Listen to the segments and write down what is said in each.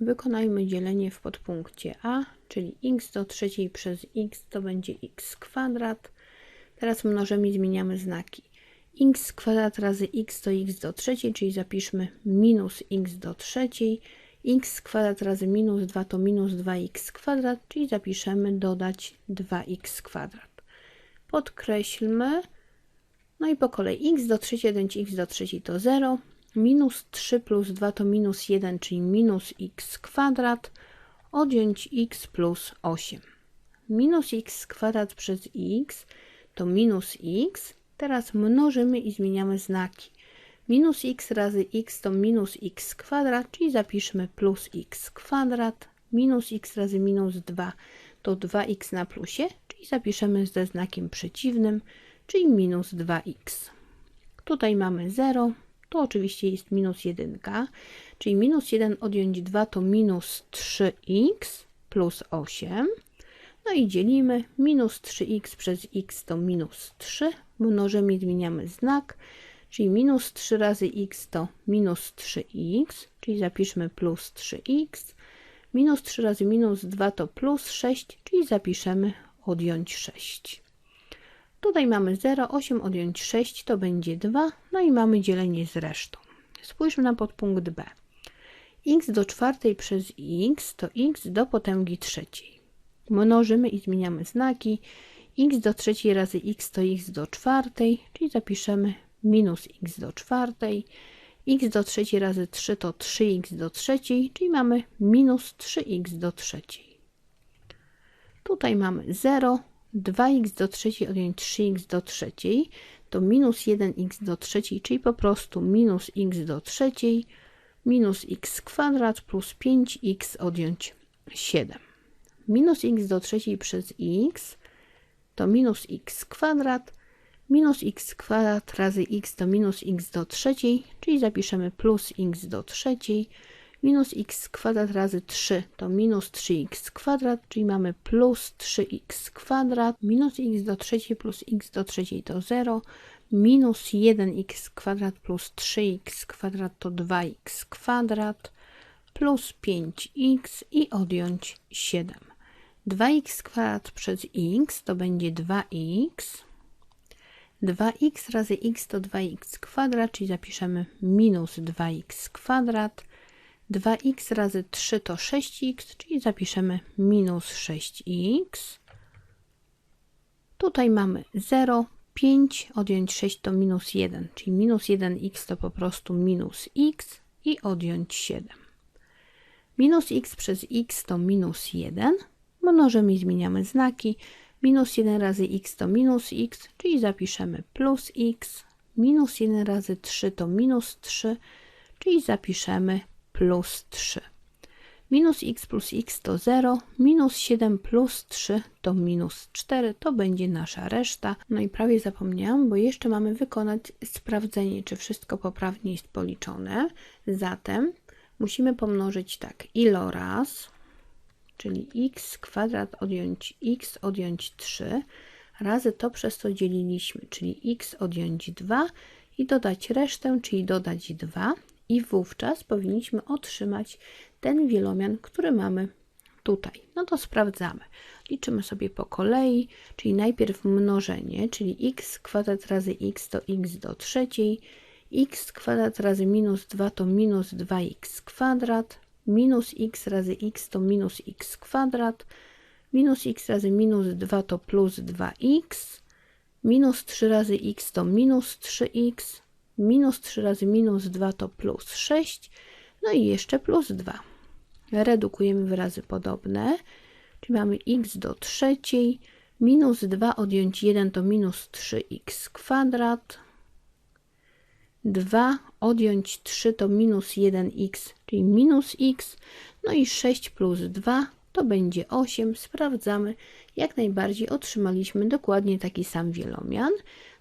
wykonajmy dzielenie w podpunkcie A, czyli x do trzeciej przez x to będzie x kwadrat. Teraz mnożymy i zmieniamy znaki. x kwadrat razy x to x do trzeciej, czyli zapiszmy minus x do trzeciej. x kwadrat razy minus 2 to minus 2x kwadrat, czyli zapiszemy dodać 2x kwadrat. Podkreślmy. No i po kolei x do trzeciej odjąć x do trzeciej to 0. Minus 3 plus 2 to minus 1, czyli minus x kwadrat. Odjąć x plus 8. Minus x kwadrat przez x to minus x. Teraz mnożymy i zmieniamy znaki. Minus x razy x to minus x kwadrat, czyli zapiszmy plus x kwadrat. Minus x razy minus 2 to 2x na plusie, czyli zapiszemy ze znakiem przeciwnym, czyli minus 2x. Tutaj mamy 0, to oczywiście jest minus 1, czyli minus 1 odjąć 2 to minus 3x plus 8. No i dzielimy minus 3x przez x to minus 3. Mnożymy i zmieniamy znak, czyli minus 3 razy x to minus 3x, czyli zapiszmy plus 3x. Minus 3 razy minus 2 to plus 6, czyli zapiszemy odjąć 6. Tutaj mamy 0, 8 odjąć 6 to będzie 2, no i mamy dzielenie z resztą. Spójrzmy na podpunkt B. x do czwartej przez x to x do potęgi trzeciej. Mnożymy i zmieniamy znaki. x do trzeciej razy x to x do czwartej, czyli zapiszemy minus x do czwartej. x do trzeciej razy 3 to 3x do trzeciej, czyli mamy minus 3x do trzeciej. Tutaj mamy 0, 2x do trzeciej odjąć 3x do trzeciej to minus 1x do trzeciej, czyli po prostu minus x do trzeciej minus x kwadrat plus 5x odjąć 7. Minus x do trzeciej przez x to minus x kwadrat minus x kwadrat razy x to minus x do trzeciej, czyli zapiszemy plus x do trzeciej minus x kwadrat razy 3 to minus 3x kwadrat, czyli mamy plus 3x kwadrat, minus x do trzeciej plus x do trzeciej to 0, minus 1x kwadrat plus 3x kwadrat to 2x kwadrat, plus 5x i odjąć 7. 2x kwadrat przez x to będzie 2x, 2x razy x to 2x kwadrat, czyli zapiszemy minus 2x kwadrat, 2x razy 3 to 6x, czyli zapiszemy minus 6x. Tutaj mamy 0, 5, odjąć 6 to minus 1, czyli minus 1x to po prostu minus x i odjąć 7. Minus x przez x to minus 1. Mnożymy zmieniamy znaki. Minus 1 razy x to minus x, czyli zapiszemy plus x. Minus 1 razy 3 to minus 3, czyli zapiszemy plus 3. Minus x plus x to 0, minus 7 plus 3 to minus 4, to będzie nasza reszta. No i prawie zapomniałam, bo jeszcze mamy wykonać sprawdzenie, czy wszystko poprawnie jest policzone. Zatem musimy pomnożyć tak, iloraz, czyli x kwadrat odjąć x odjąć 3, razy to przez co dzieliliśmy, czyli x odjąć 2 i dodać resztę, czyli dodać 2 i wówczas powinniśmy otrzymać ten wielomian, który mamy tutaj. No to sprawdzamy. Liczymy sobie po kolei, czyli najpierw mnożenie, czyli x kwadrat razy x to x do trzeciej, x kwadrat razy minus 2 to minus 2x kwadrat, minus x razy x to minus x kwadrat, minus x razy minus 2 to plus 2x, minus 3 razy x to minus 3x, minus 3 razy minus 2 to plus 6, no i jeszcze plus 2. Redukujemy wyrazy podobne, czyli mamy x do trzeciej, minus 2 odjąć 1 to minus 3x kwadrat, 2 odjąć 3 to minus 1x, czyli minus x, no i 6 plus 2 to będzie 8. Sprawdzamy, jak najbardziej otrzymaliśmy dokładnie taki sam wielomian.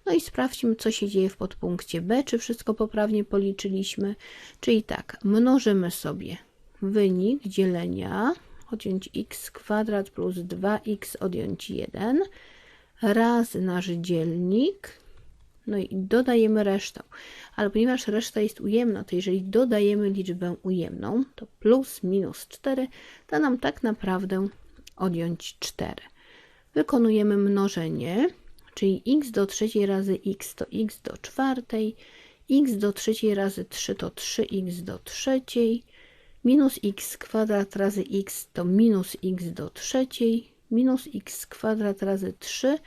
No i sprawdźmy, co się dzieje w podpunkcie B, czy wszystko poprawnie policzyliśmy. Czyli tak, mnożymy sobie wynik dzielenia odjąć x kwadrat plus 2x odjąć 1 razy nasz dzielnik No i dodajemy resztę. Ale ponieważ reszta jest ujemna, to jeżeli dodajemy liczbę ujemną, to plus minus 4 da nam tak naprawdę odjąć 4. Wykonujemy mnożenie, czyli x do trzeciej razy x to x do czwartej, x do trzeciej razy 3 to 3x do trzeciej, minus x kwadrat razy x to minus x do trzeciej, minus x kwadrat razy 3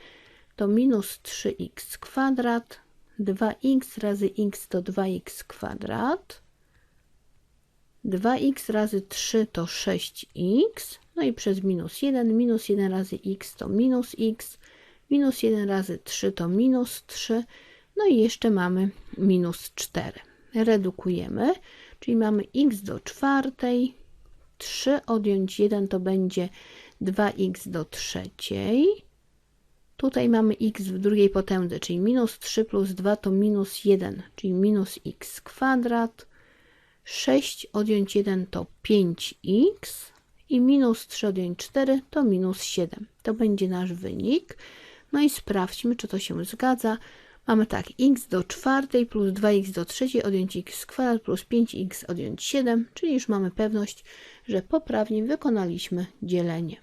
to minus 3x kwadrat, 2x razy x to 2x kwadrat, 2x razy 3 to 6x, no i przez minus 1, minus 1 razy x to minus x, minus 1 razy 3 to minus 3, no i jeszcze mamy minus 4. Redukujemy, czyli mamy x do czwartej, 3 odjąć 1 to będzie 2x do trzeciej. Tutaj mamy x w drugiej potędze, czyli minus 3 plus 2 to minus 1, czyli minus x kwadrat. 6 odjąć 1 to 5x i minus 3 odjąć 4 to minus 7. To będzie nasz wynik. No i sprawdźmy, czy to się zgadza. Mamy tak, x do czwartej plus 2x do trzeciej odjąć x kwadrat plus 5x odjąć 7, czyli już mamy pewność, że poprawnie wykonaliśmy dzielenie.